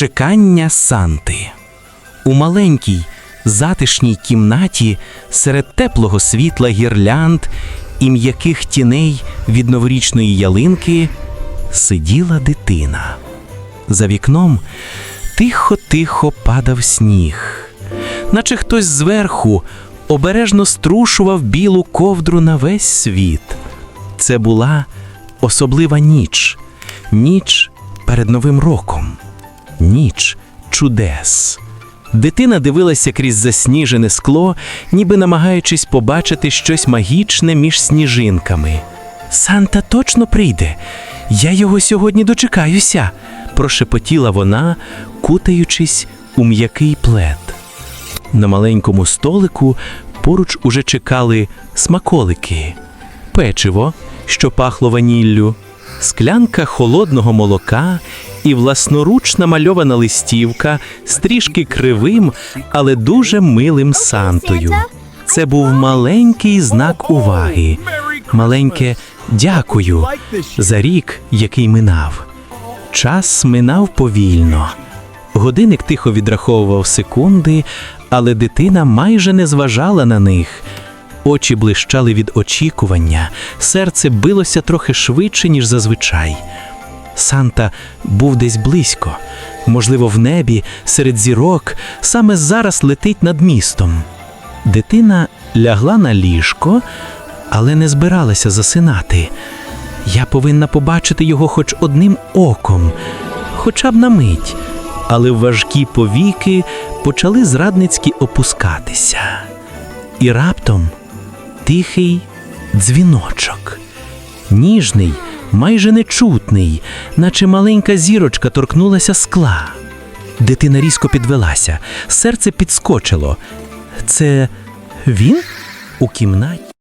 Чекання Санти. У маленькій затишній кімнаті серед теплого світла гірлянд і м'яких тіней від новорічної ялинки сиділа дитина. За вікном тихо-тихо падав сніг, наче хтось зверху обережно струшував білу ковдру на весь світ. Це була особлива ніч, ніч перед Новим роком, ніч чудес. Дитина дивилася крізь засніжене скло, ніби намагаючись побачити щось магічне між сніжинками. Санта точно прийде. Я його сьогодні дочекаюся, прошепотіла вона, кутаючись у м'який плед. На маленькому столику поруч уже чекали смаколики, печиво, що пахло ваніллю, склянка холодного молока і власноруч намальована листівка з трішки кривим, але дуже милим Сантою. Це був маленький знак уваги, маленьке дякую за рік, який минав. Час минав повільно. Годинник тихо відраховував секунди, але дитина майже не зважала на них. Очі блищали від очікування, серце билося трохи швидше, ніж зазвичай. Санта був десь близько, можливо, в небі, серед зірок, саме зараз летить над містом. Дитина лягла на ліжко, але не збиралася засинати. Я повинна побачити його хоч одним оком, хоча б на мить, але важкі повіки почали зрадницьки опускатися. І раптом тихий дзвіночок, ніжний, майже нечутний, наче маленька зірочка торкнулася скла. Дитина різко підвелася, серце підскочило. Це він у кімнаті?